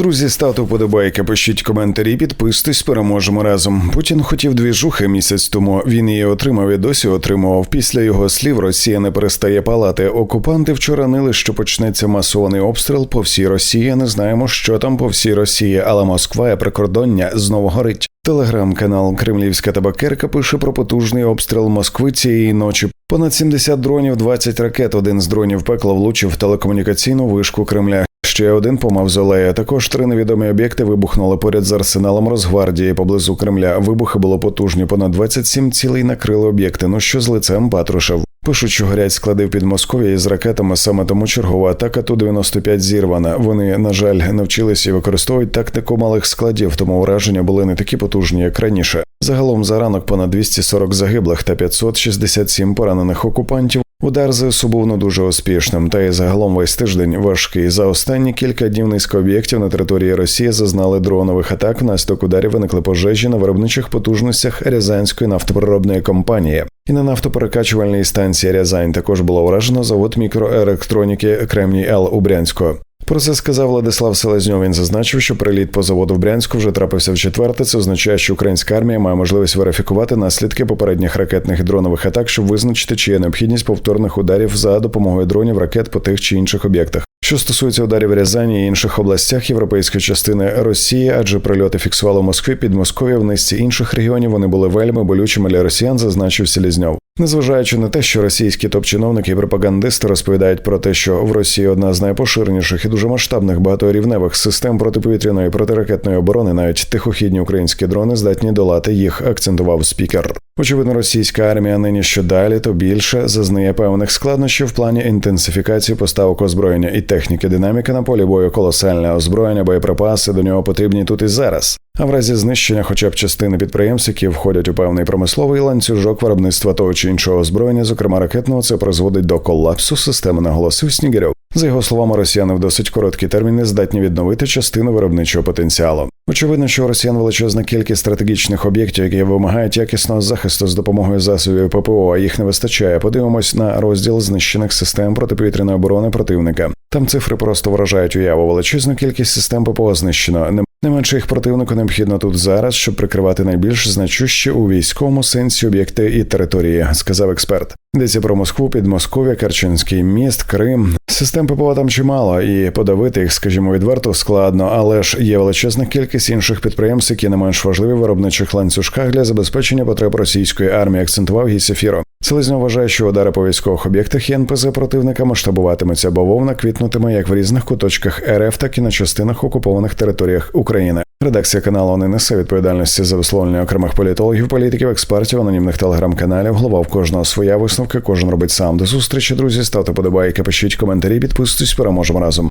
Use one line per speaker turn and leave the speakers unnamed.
Друзі, ставте вподобайки, пишіть коментарі, підписуйтесь, переможемо разом. Путін хотів двіжухи місяць тому. Він її отримав і досі отримував. Після його слів Росія не перестає палати. Окупанти вчора нили, що почнеться масований обстріл по всій Росії. Не знаємо, що там по всій Росії, але Москва і прикордоння знову горить. Телеграм-канал Кремлівська табакерка пише про потужний обстріл Москви цієї ночі. Понад 70 дронів, 20 ракет. Один з дронів пекла влучив в телекомунікаційну вишку Кремля. Ще один по мавзолею. Також три невідомі об'єкти вибухнули поряд з арсеналом Росгвардії поблизу Кремля. Вибухи було потужні. Понад 27 цілей накрили об'єкти. Ну що з лицем Патрушев. Пишуть, що горять склади в Підмосков'я із ракетами. Саме тому чергова атака ту 95 зірвана. Вони, на жаль, навчилися і використовують тактику малих складів, тому ураження були не такі потужні, як раніше. Загалом за ранок понад 240 загиблих та 567 поранених окупантів. Удар ЗСУ був дуже успішним, та й загалом весь тиждень важкий. За останні кілька днів низка об'єктів на території Росії зазнали дронових атак. Внаслідок ударів виникли пожежі на виробничих потужностях Рязанської нафтопереробної компанії. І на нафтоперекачувальній станції Рязань також було вражено завод мікроелектроніки Кремній Л у Брянську. Про це сказав Владислав Селезньов. Він зазначив, що приліт по заводу в Брянську вже трапився в четверте. Це означає, що українська армія має можливість верифікувати наслідки попередніх ракетних і дронових атак, щоб визначити, чи є необхідність повторних ударів за допомогою дронів ракет по тих чи інших об'єктах. Що стосується ударів Рязані і інших областях європейської частини Росії, адже прильоти фіксували в Москві, Підмосков'я, в низці інших регіонів вони були вельми болючими для росіян, зазначив Селізньов. Незважаючи на те, що російські топ-чиновники і пропагандисти розповідають про те, що в Росії одна з найпоширеніших і дуже масштабних багаторівневих систем протиповітряної протиракетної оборони, навіть тихохідні українські дрони здатні долати їх, акцентував спікер. Очевидно, російська армія нині що далі, то більше зазнає певних складнощів в плані інтенсифікації поставок озброєння і техніки. Динаміка на полі бою колосальне озброєння, боєприпаси до нього потрібні тут і зараз. А в разі знищення, хоча б частини підприємств, які входять у певний промисловий ланцюжок виробництва того чи іншого озброєння, зокрема ракетного, це призводить до колапсу системи, наголосив Снігирьов. За його словами, росіяни в досить короткі терміни здатні відновити частину виробничого потенціалу. Очевидно, що у росіян величезна кількість стратегічних об'єктів, які вимагають якісного захисту з допомогою засобів ППО, а їх не вистачає. Подивимось на розділ знищених систем протиповітряної оборони противника. Там цифри просто вражають уяву. Величезну кількість систем ППО знищено. Не менше їх противнику необхідно тут зараз, щоб прикривати найбільш значущі у військовому сенсі об'єкти і території, сказав експерт. Йдеться про Москву, Підмосков'я, Керченський міст, Крим. Систем ППО там чимало, і подавити їх, скажімо, відверто складно, але ж є величезна кількість інших підприємств, які не менш важливі виробничих ланцюжках для забезпечення потреб російської армії. Акцентував Гісефіро. Селезньо вважає, що удари по військових об'єктах і НПЗ противника масштабуватимуться, бо вовна квітнутиме як в різних куточках РФ, так і на частинах окупованих територіях України. Редакція каналу не несе відповідальності за висловлення окремих політологів, політиків, експертів, анонімних телеграм-каналів. Голова в кожного своя висновка, кожен робить сам. До зустрічі, друзі. Ставте подобайки, пишіть коментарі, підписуйтесь, переможемо разом.